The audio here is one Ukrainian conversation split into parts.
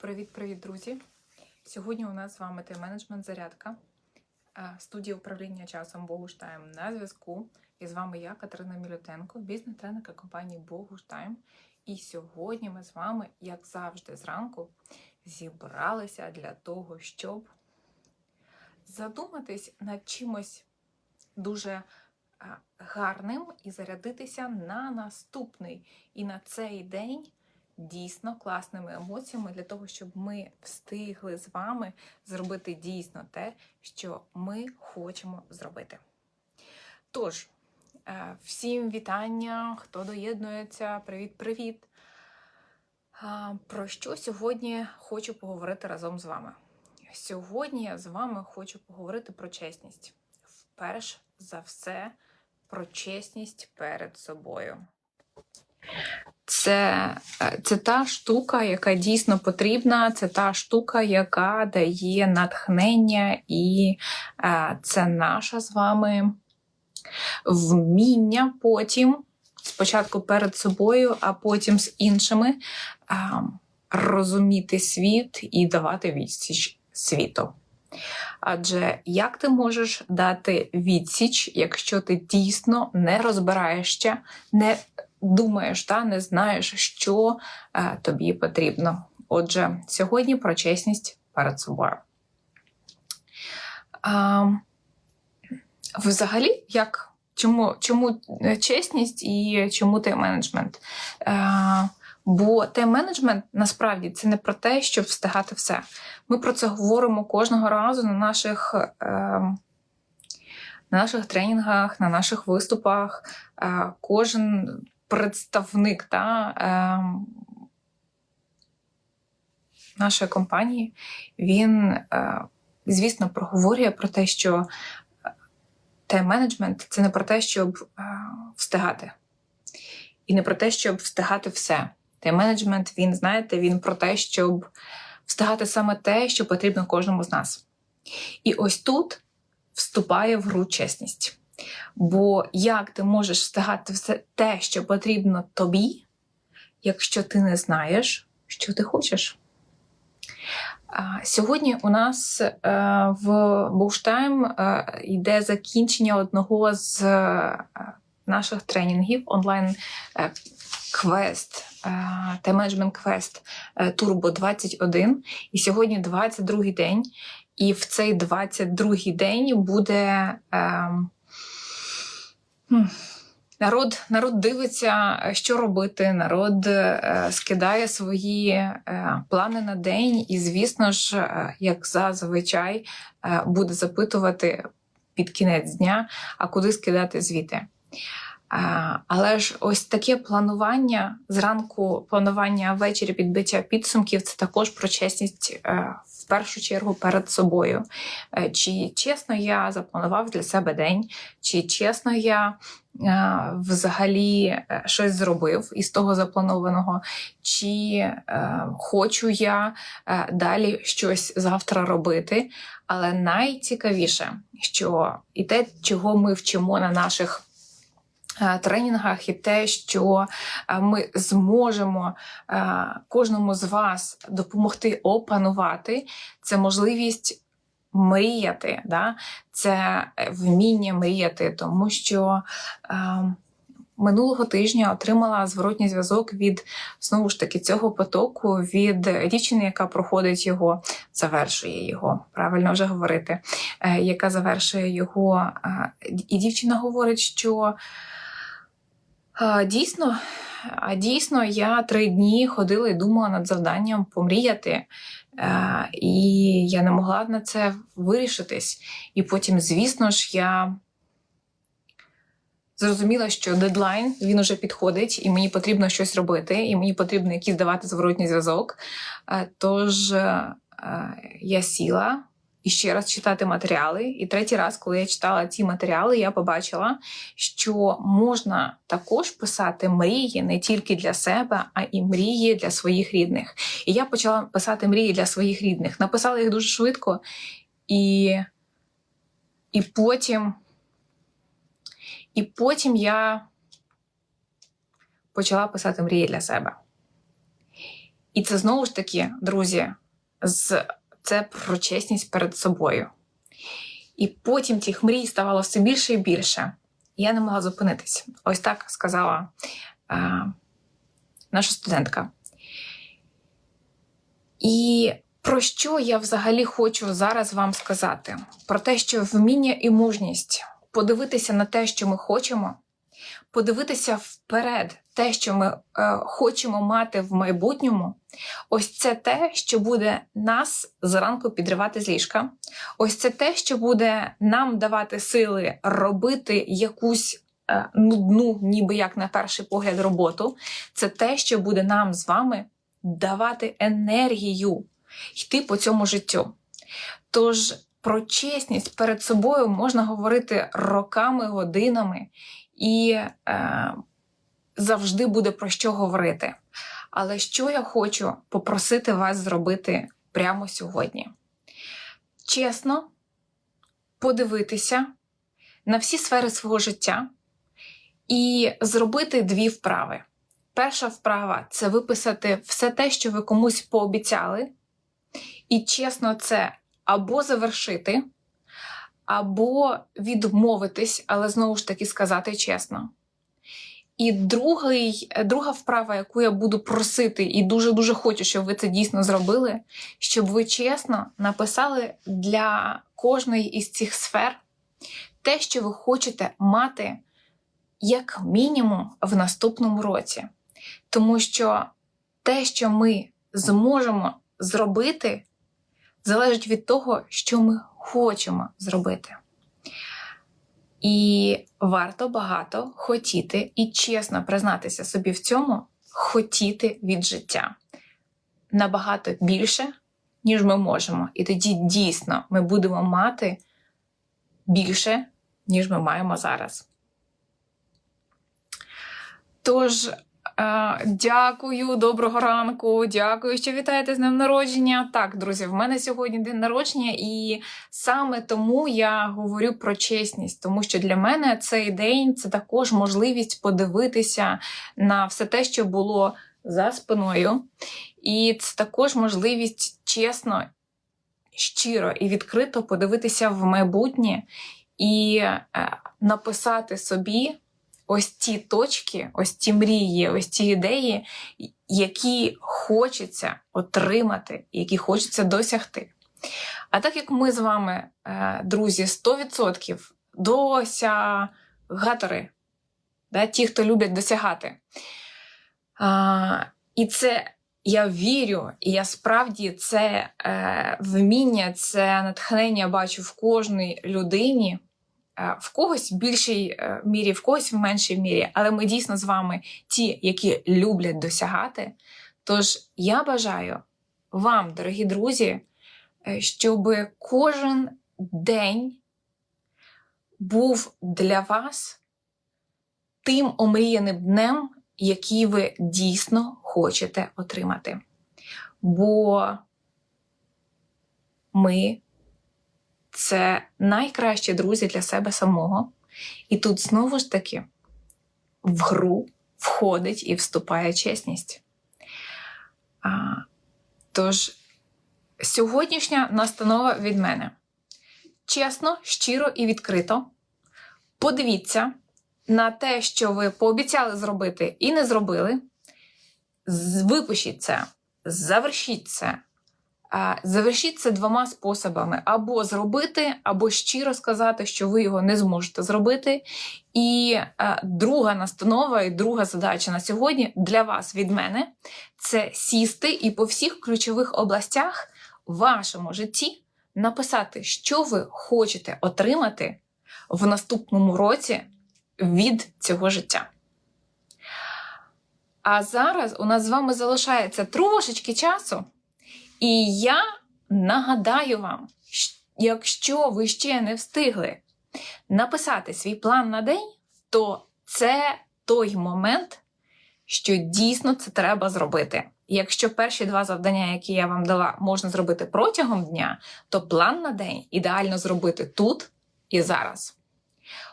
Привіт-привіт, друзі! Сьогодні у нас з вами тайм-менеджмент зарядка. Е, Студія управління часом Богуштайм на зв'язку. І з вами я, Катерина Мілютенко, бізнес-тренерка компанії Богуштайм. І сьогодні ми з вами, як завжди, зранку зібралися для того, щоб задуматись над чимось дуже е, гарним і зарядитися на наступний. І на цей день дійсно класними емоціями для того, щоб ми встигли з вами зробити дійсно те, що ми хочемо зробити. Тож, е, всім вітання, хто доєднується, привіт-привіт! Про що сьогодні хочу поговорити разом з вами? Сьогодні я з вами хочу поговорити про чесність. Вперше за все, про чесність перед собою. Це, е, це та штука, яка дійсно потрібна, це та штука, яка дає натхнення, і е, це наша з вами вміння потім, спочатку перед собою, а потім з іншими, е, розуміти світ і давати відсіч світу. Адже як ти можеш дати відсіч, якщо ти дійсно не розбираєшся, не думаєш та не знаєш, що е, тобі потрібно. Отже, сьогодні про чесність перед собою. А, взагалі, як, чому, чому чесність і чому тайм-менеджмент? Е, Бо тайм-менеджмент насправді це не про те, щоб встигати все. Ми про це говоримо кожного разу на наших е, на наших тренінгах, на наших виступах. Е, кожен представник та, е, нашої компанії, він, е, звісно, проговорює про те, що тайм-менеджмент це не про те, щоб е, встигати. І не про те, щоб встигати все. Тайм-менеджмент, він, знаєте, він про те, щоб встигати саме те, що потрібно кожному з нас. І ось тут вступає в гру чесність. Бо як ти можеш встигати все те, що потрібно тобі, якщо ти не знаєш, що ти хочеш? Сьогодні у нас е, в Буштайм е, йде закінчення одного з е, наших тренінгів онлайн квест, тайм-менеджмент квест Turbo 21. І сьогодні 22 й день. І в цей 22 й день буде. Народ народ дивиться, що робити. Народ е, скидає свої е, плани на день, і, звісно ж, е, як зазвичай, буде запитувати під кінець дня, а куди скидати звіти. Але ж ось таке планування зранку, планування ввечері підбиття підсумків це також про чесність першу чергу перед собою. Е, чи чесно я запланував для себе день, чи чесно я е, взагалі е, щось зробив із того запланованого, чи хочу я далі щось завтра робити. Але найцікавіше, що і те, чого ми вчимо на наших тренінгах і те, що ми зможемо кожному з вас допомогти опанувати, це можливість мріяти, да? це вміння мріяти, тому що. Минулого тижня отримала зворотній зв'язок від знову ж таки цього потоку від дівчини, яка проходить його, завершує його, правильно вже говорити, е, яка завершує його. І дівчина говорить, що Дійсно, дійсно, я три дні ходила і думала над завданням помріяти, е, і я не могла на це вирішитись. І потім, звісно ж, я зрозуміла, що дедлайн він уже підходить, і мені потрібно щось робити, і мені потрібно якийсь давати зворотній зв'язок. Е, тож е, я сіла і ще раз читати матеріали. І третій раз, коли я читала ці матеріали, я побачила, що можна також писати мрії не тільки для себе, а і мрії для своїх рідних. І я почала писати мрії для своїх рідних. Написала їх дуже швидко, і, і потім. І потім я почала писати мрії для себе. І це знову ж таки, друзі, з... це про чесність перед собою. І потім тих мрій ставало все більше і більше. І я не могла зупинитись. Ось так сказала е, наша студентка. І про що я взагалі хочу зараз вам сказати? Про те, що вміння і мужність подивитися на те, що ми хочемо, подивитися вперед, те, що ми е, хочемо мати в майбутньому, ось це те, що буде нас зранку підривати з ліжка. Ось це те, що буде нам давати сили робити якусь е, нудну, ніби як на перший погляд, роботу. Це те, що буде нам з вами давати енергію йти по цьому життю. Тож про чесність перед собою можна говорити роками, годинами, і е, завжди буде про що говорити. Але що я хочу попросити вас зробити прямо сьогодні? Чесно подивитися на всі сфери свого життя і зробити дві вправи. Перша вправа це виписати все те, що ви комусь пообіцяли, і чесно, це або завершити, або відмовитись, але знову ж таки сказати чесно. І другий, друга вправа, яку я буду просити, і дуже-дуже хочу, щоб ви це дійсно зробили, щоб ви чесно написали для кожної із цих сфер те, що ви хочете мати як мінімум в наступному році. Тому що те, що ми зможемо зробити, залежить від того, що ми хочемо зробити. І варто багато хотіти і чесно признатися собі в цьому, хотіти від життя набагато більше, ніж ми можемо. І тоді дійсно ми будемо мати більше, ніж ми маємо зараз. Тож, Дякую, доброго ранку. Дякую, що вітаєте з днем народження. Так, друзі, в мене сьогодні день народження, і саме тому я говорю про чесність, тому що для мене цей день це також можливість подивитися на все те, що було за спиною. І це також можливість чесно, щиро і відкрито подивитися в майбутнє і е, написати собі ось ті точки, ось ті мрії, ось ті ідеї, які хочеться отримати, які хочеться досягти. А так як ми з вами, е, друзі, 100% досягатори, да, ті, хто люблять досягати. А, І це я вірю, і я справді це е, вміння, це натхнення бачу в кожній людині. Е, в когось в більшій е, мірі, в когось в меншій мірі, але ми дійсно з вами ті, які люблять досягати. Тож я бажаю вам, дорогі друзі, е, щоб кожен день був для вас тим омріяним днем, який ви дійсно хочете отримати. Бо ми це найкращі друзі для себе самого. І тут знову ж таки в гру входить і вступає чесність. А, Тож, сьогоднішня настанова від мене. Чесно, щиро і відкрито. Подивіться на те, що ви пообіцяли зробити і не зробили. Випишіть це, завершіть це, Завершіть це двома способами: або зробити, або щиро сказати, що ви його не зможете зробити. І друга настанова, і друга задача на сьогодні для вас від мене це сісти і по всіх ключових областях в вашому житті написати, що ви хочете отримати в наступному році від цього життя. А зараз у нас з вами залишається трошечки часу. І я нагадаю вам, якщо ви ще не встигли написати свій план на день, то це той момент, що дійсно це треба зробити. Якщо перші два завдання, які я вам дала, можна зробити протягом дня, то план на день ідеально зробити тут і зараз.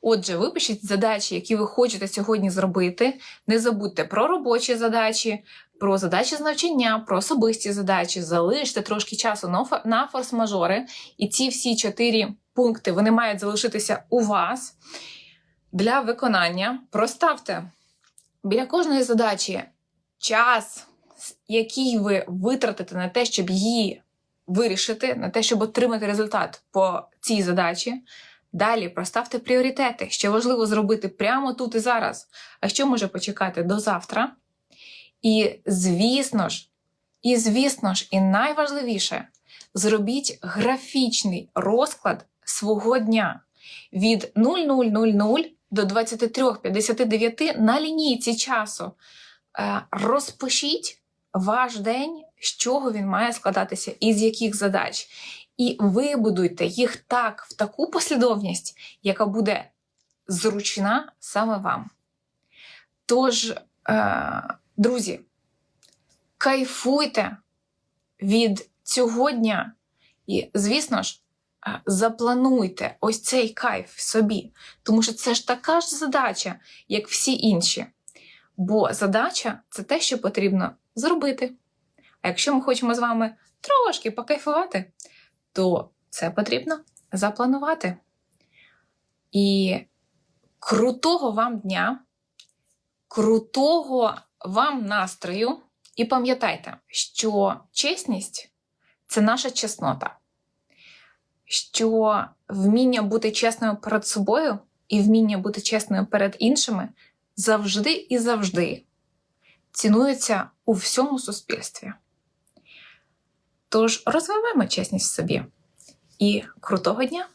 Отже, випишіть задачі, які ви хочете сьогодні зробити. Не забудьте про робочі задачі, про задачі з навчання, про особисті задачі, залиште трошки часу на форс-мажори, і ці всі чотири пункти вони мають залишитися у вас для виконання. Проставте біля кожної задачі час, який ви витратите на те, щоб її вирішити, на те, щоб отримати результат по цій задачі. Далі проставте пріоритети, що важливо зробити прямо тут і зараз, а що може почекати до завтра. І звісно ж, і звісно ж, і найважливіше, зробіть графічний розклад свого дня від 0000 до 23.59 на лінійці часу. Е, Розпишіть ваш день, з чого він має складатися і з яких задач. І вибудуйте їх так в таку послідовність, яка буде зручна саме вам. Тож, е, друзі, кайфуйте від цього дня і, звісно ж, е, заплануйте ось цей кайф собі, тому що це ж така ж задача, як всі інші. Бо задача це те, що потрібно зробити. А якщо ми хочемо з вами трошки покайфувати, то це потрібно запланувати. І крутого вам дня, крутого вам настрою. І пам'ятайте, що чесність це наша чеснота, що вміння бути чесною перед собою і вміння бути чесною перед іншими завжди і завжди цінується у всьому суспільстві. Тож розвиваємо чесність в собі і крутого дня!